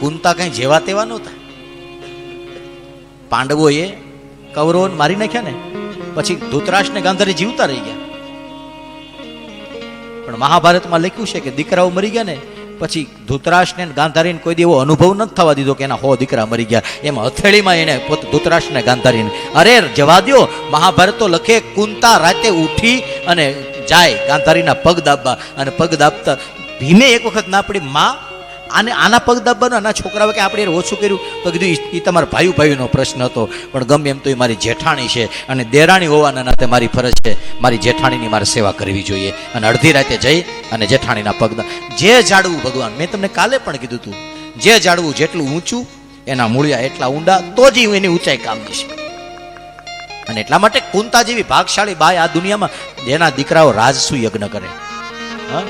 કુંતા કઈ જેવા તેવા નહોતા. પાંડવોએ કૌરવોને મારી નાખ્યા ને, પછી ધૂતરાષ્ટ્ર ને ગાંધારી જીવતા રહી ગયા. પણ મહાભારતમાં લખ્યું છે કે દીકરાઓ મરી ગયા ને, પછી ધૂતરાષ્ટ્ર ને ગાંધારીને કોઈ દી એવો અનુભવ નથી થવા દીધો કે એના હો દીકરા મરી ગયા. એમ હથેળીમાં એને પોતે ધૂતરાષ્ટ્ર ને ગાંધારીને. અરે જવા દ્યો, મહાભારત તો લખે, કુંતા રાતે ઉઠી અને જાય ગાંધારીના પગ દાબવા. અને પગ દાબતા ભીમે એક વખત ના પડી, માં આને આના પગ દાબવાનો આના છોકરાઓ કે આપણે ઓછું કર્યું? તો કીધું, ઈ તમારા ભાઈ ભાઈનો પ્રશ્ન હતો. પણ ગમે એમ તો એ મારી જેઠાણી છે અને દેરાણી હોવાના નાતે મારી ફરજ છે. મારી જેઠાણીની મારે સેવા કરવી જોઈએ. અને અડધી રાતે જઈ અને જેઠાણીના પગ જે જાડવું ભગવાન. મેં તમને કાલે પણ કીધું હતું જે જાડવું જેટલું ઊંચું, એના મૂળિયા એટલા ઊંડા તો જ એની ઊંચાઈ કામ છે અને એટલા માટે કુંતા જેવી ભાગશાળી બાય આ દુનિયામાં જેના દીકરાઓ રાજસુ યજ્ઞ કરે. હા?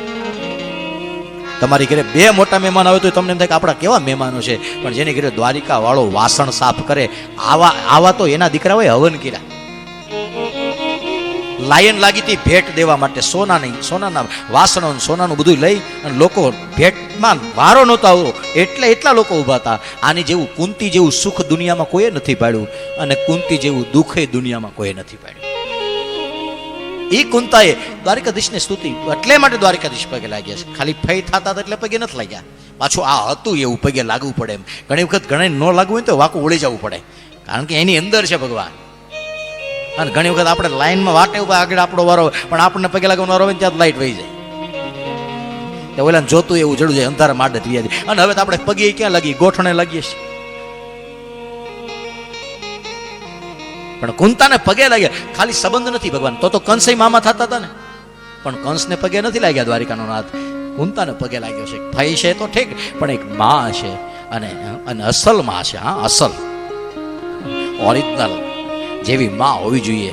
તમારી ઘરે બે મોટા મહેમાન આવે તો તમને એમ થાય કે આપણા કેવા મહેમાનો છે? પણ જેની ઘરે દ્વારિકા વાળો વાસણ સાફ કરે, આવા આવા તો એના દીકરાઓએ હવન કર્યા. લાયન લાગી હતી ભેટ દેવા માટે. સોનાની સોનાના વાસણો સોનાનું બધું લઈ અને લોકો ભેટમાં વારો નહોતો આવ્યો એટલે એટલા લોકો ઊભા હતા. આની જેવું કુંતી જેવું સુખ દુનિયામાં કોઈએ નથી પાડ્યું અને કુંતી જેવું દુઃખે દુનિયામાં કોઈએ નથી પાડ્યું. એ કુંતાએ દ્વારિકાધીશને સ્તુતિ. એટલે માટે દ્વારિકાધીશ પગે લાગ્યા છે. ખાલી ફઈ થતા એટલે પગે નથી લાગ્યા. પાછું આ હતું એવું પગે લાગવું પડે એમ. ઘણી વખત ઘણા ન લાગવું હોય તો વાકું ઓળી જવું પડે. કારણ કે એની અંદર છે ભગવાન. અને ઘણી વખત આપણે લાઈનમાં વાટે ઊભા આગળ આપણો વારો પણ આપણને પગે લાગવાનો વારો હોય ત્યાં લાઈટ વહી જાય. ઓલા જોતું એવું જડું જાય અંધારા માટે થઈ જાય અને હવે તો આપણે પગે ક્યાં લાગી ગોઠણે લાગીએ છીએ. પણ કુંતાને પગે લાગ્યા ખાલી સંબંધ નથી ભગવાન. તો તો કંસય મામા થતા હતા ને. પણ કંસને પગે નથી લાગ્યા દ્વારિકાનો નાથ. કુંતાને પગે લાગ્યો છે. ભાઈ છે તો ઠીક, પણ એક માં છે. અને અને અસલમાં છે, હા, અસલ. ઓરિજિનલ જેવી માં હોવી જોઈએ,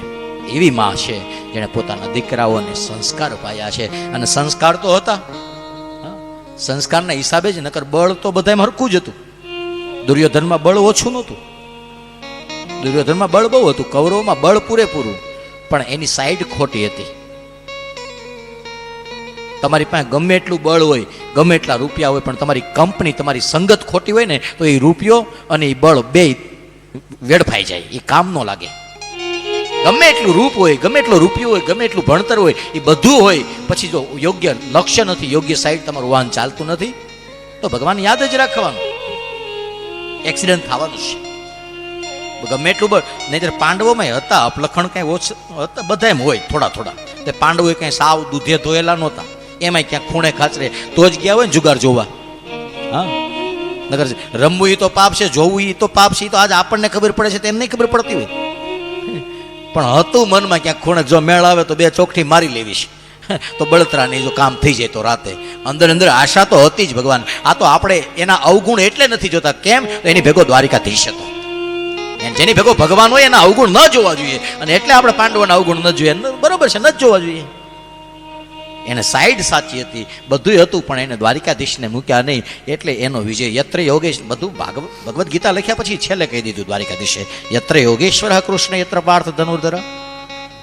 એવી માં છે જેણે પોતાના દીકરાઓને સંસ્કાર પાયા છે. અને સંસ્કાર તો હતા. સંસ્કારના હિસાબે જ નકર બળ તો બધાય હરખું જ હતું. દુર્યોધનમાં બળ ઓછું નહોતું. દુર્યોધનમાં બળ બહુ હતું, કૌરવમાં બળ પૂરેપૂરું. પણ એની સાઈડ ખોટી હતી. તમારી પાસે ગમે એટલું બળ હોય, ગમે એટલા રૂપિયા હોય, પણ તમારી કંપની, તમારી સંગત ખોટી હોય ને, તો એ રૂપિયો અને એ બળ બે વેડફાઈ જાય, એ કામ ન લાગે. ગમે એટલું રૂપ હોય, ગમે એટલો રૂપિયો હોય, ગમે એટલું ભણતર હોય, એ બધું હોય, પછી જો યોગ્ય લક્ષ્ય નથી, યોગ્ય સાઈડ તમારું વાહન ચાલતું નથી, તો ભગવાન યાદ જ રાખવાનું. એક્સિડન્ટ થવાનું છે. ગમે એટલું બળ નહીતર પાંડવોમાં હતા, અપલખણ કાંઈ ઓછ, હતા બધા હોય, થોડા થોડા. તે પાંડવો કાંઈ સાવ દૂધે ધોયેલા નહોતા. એમાંય ક્યાંક ખૂણે ખાચરે. તો જ ગયા હોય ને જુગાર જોવા. હા? નગર રમવું એ તો પાપ છે, જોવું એ તો પાપ છે એ તો આજ આપણને ખબર પડે છે, તેમને ખબર પડતી હોય. પણ હતું મનમાં ક્યાંક ખૂણે, જો મેળ આવે તો બે ચોકઠી મારી લેવી છે તો બળતરાની જો કામ થઈ જાય તો રાતે. અંદર અંદર આશા તો હતી જ ભગવાન. આ તો આપણે એના અવગુણ એટલે નથી જોતા. કેમ? તો એની ભેગો દ્વારિકાધીશ હતો. એમ જેની ભેગો ભગવાન હોય એના અવગુણ ન જોવા જોઈએ. અને એટલે આપણે પાંડવોના અવગુણ ન જોઈએ. બરોબર છે, ન જોવા જોઈએ. એને સાઈડ સાચી હતી. બધું હતું, પણ એને દ્વારિકાધીશને મૂક્યા નહીં. એટલે એનો વિજય યત્ર યોગેશ બધું ભાગવ ભગવદ્ ગીતા લખ્યા પછી છેલ્લે કહી દીધું દ્વારિકાધીશે. યત્ર યોગેશ્વર કૃષ્ણ યત્ર પાર્થ ધનુર્ધર.